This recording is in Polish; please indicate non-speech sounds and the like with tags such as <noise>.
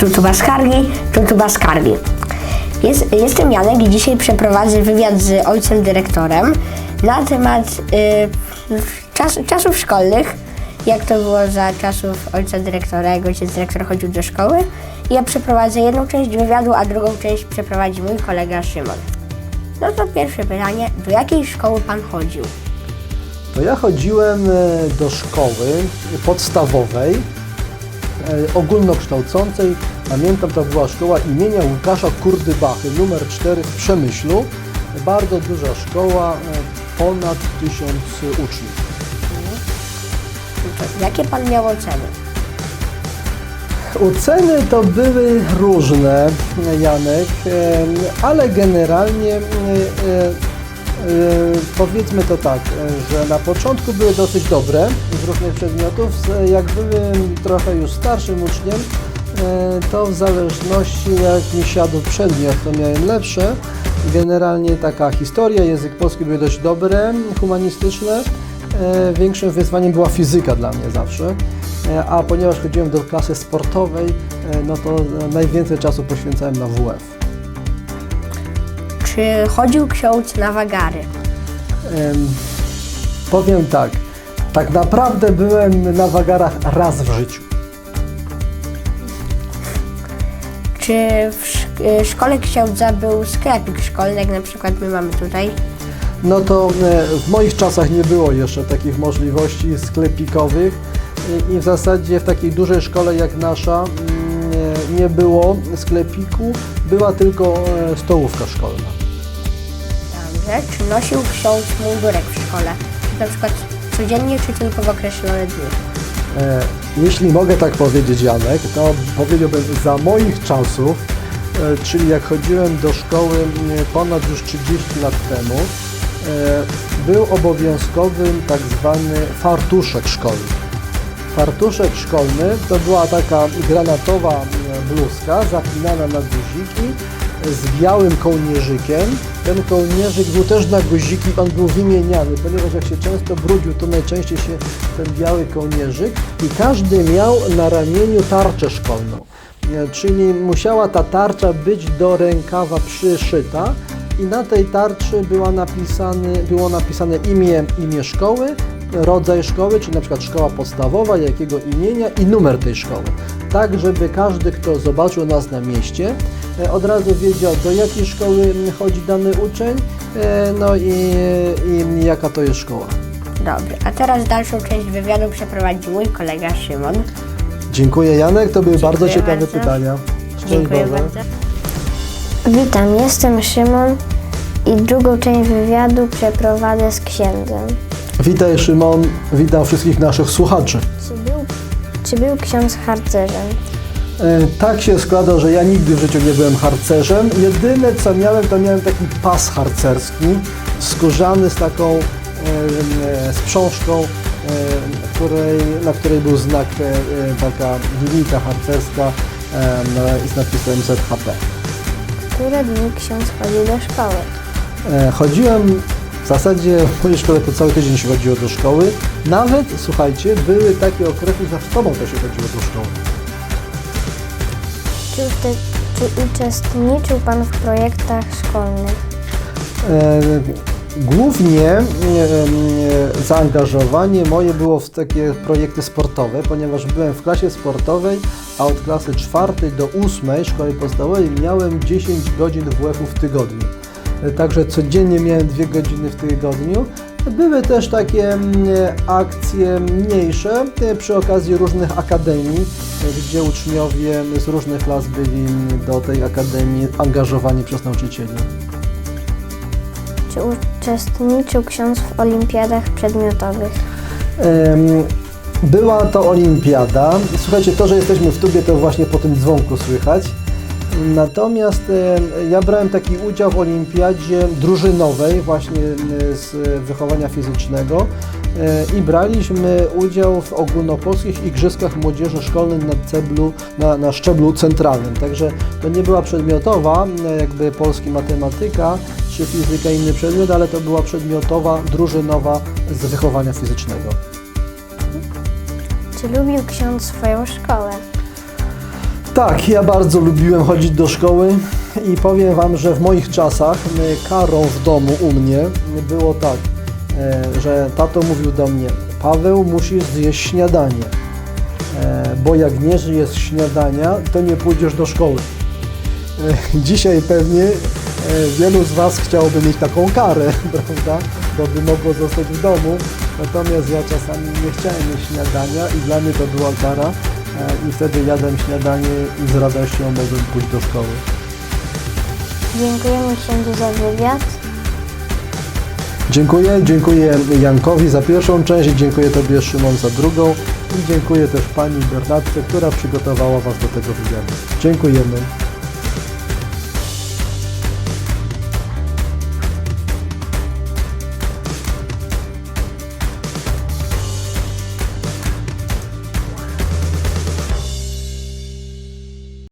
Tutuba Skargi, Tutuba Skargi. Jest, jestem Janek i dzisiaj przeprowadzę wywiad z ojcem dyrektorem na temat y, czas, czasów szkolnych, jak to było za czasów ojca dyrektora, jak ojciec dyrektor chodził do szkoły. Ja przeprowadzę jedną część wywiadu, a drugą część przeprowadzi mój kolega Szymon. No to pierwsze pytanie, do jakiej szkoły pan chodził? To ja chodziłem e, do szkoły podstawowej, ogólnokształcącej. Pamiętam, to była szkoła imienia Łukasza Kurdybachy, numer 4 w Przemyślu. Bardzo duża szkoła, e, ponad tysiąc uczniów. To jakie pan miał oceny? Oceny to były różne, Janek, e, ale generalnie e, e, powiedzmy to tak, e, że na początku były dosyć dobre z różnych przedmiotów. Jak byłem trochę już starszym uczniem, e, to w zależności jak mi siadł przedmiot, to miałem lepsze. Generalnie taka historia, język polski były dość dobre, humanistyczne. Większym wyzwaniem była fizyka dla mnie zawsze. A ponieważ chodziłem do klasy sportowej, no to najwięcej czasu poświęcałem na WF. Czy chodził ksiądz na wagary? Em, powiem tak, tak naprawdę byłem na wagarach raz w życiu. Czy w y, szkole księdza był sklepik szkolny, jak na przykład my mamy tutaj? No to e, w moich czasach nie było jeszcze takich możliwości sklepikowych i, i w zasadzie w takiej dużej szkole jak nasza mm, nie, nie było sklepiku, była tylko e, stołówka szkolna. Czy nosił ksiądz mundurek w szkole? Na przykład codziennie, czy tylko w określone dni? E, Jeśli mogę tak powiedzieć, Janek, to powiedziałbym za moich czasów, e, czyli jak chodziłem do szkoły m, ponad już 30 lat temu, e, był obowiązkowym tak zwany fartuszek szkolny. Fartuszek szkolny to była taka granatowa m, bluzka zapinana na guziki z białym kołnierzykiem. Ten kołnierzyk był też na guziki, on był wymieniany, ponieważ jak się często brudził, to najczęściej się ten biały kołnierzyk i każdy miał na ramieniu tarczę szkolną. Czyli musiała ta tarcza być do rękawa przyszyta i na tej tarczy była było napisane imię, imię szkoły, rodzaj szkoły, czyli na przykład szkoła podstawowa, jakiego imienia i numer tej szkoły. Tak, żeby każdy, kto zobaczył nas na mieście, e, od razu wiedział, do jakiej szkoły mm, chodzi dany uczeń, e, no i, i jaka to jest szkoła. Dobrze. A teraz dalszą część wywiadu przeprowadzi mój kolega Szymon. Dziękuję Janek, to były bardzo ciekawe bardzo. pytania. Szczęść Dziękuję Boże. bardzo. Witam, jestem Szymon i drugą część wywiadu przeprowadzę z księdzem. Witaj Szymon, witam wszystkich naszych słuchaczy. Czy był, czy był ksiądz harcerzem? E, Tak się składa, że ja nigdy w życiu nie byłem harcerzem. Jedyne co miałem, to miałem taki pas harcerski, skórzany z taką e, e, sprzążką, e, której, na której był znak, e, taka linijka harcerska e, z napisem ZHP. Które dni ksiądz chodził do szkoły? E, Chodziłem zasadzie w mojej szkole to cały tydzień się chodziło do szkoły. Nawet, słuchajcie, były takie okresy, że w sobą też się chodziło do szkoły. Czy, uste, czy uczestniczył Pan w projektach szkolnych? E, Głównie e, e, zaangażowanie moje było w takie projekty sportowe, ponieważ byłem w klasie sportowej, a od klasy czwartej do ósmej szkoły podstawowej miałem 10 godzin WF-u w tygodniu. Także codziennie miałem dwie godziny w tygodniu. Były też takie mm, akcje mniejsze e, przy okazji różnych akademii, e, gdzie uczniowie z różnych klas byli do tej akademii angażowani przez nauczycieli. Czy uczestniczył ksiądz w olimpiadach przedmiotowych? Była to olimpiada. Słuchajcie, to, że jesteśmy w tubie, to właśnie po tym dzwonku słychać. Natomiast ja brałem taki udział w olimpiadzie drużynowej właśnie z wychowania fizycznego e, i braliśmy udział w ogólnopolskich Igrzyskach Młodzieży Szkolnej na, ceblu, na, na szczeblu centralnym. Także to nie była przedmiotowa, jakby polski matematyka czy fizyka, inny przedmiot, ale to była przedmiotowa, drużynowa z wychowania fizycznego. Czy lubił ksiądz swoją szkołę? Tak, ja bardzo lubiłem chodzić do szkoły i powiem Wam, że w moich czasach karą w domu u mnie było tak, e, że tato mówił do mnie, Paweł musisz zjeść śniadanie, e, bo jak nie zjesz śniadania, to nie pójdziesz do szkoły. E, Dzisiaj pewnie wielu z Was chciałoby mieć taką karę, <laughs> prawda, bo by mogło zostać w domu, natomiast ja czasami nie chciałem mieć śniadania i dla mnie to była kara i wtedy jadłem śniadanie i z radością mogłem pójść do szkoły. Dziękujemy księdzu za wywiad. Dziękuję, dziękuję Jankowi za pierwszą część, dziękuję Tobie Szymon za drugą i dziękuję też Pani Bernatce, która przygotowała Was do tego wywiadu. Dziękujemy.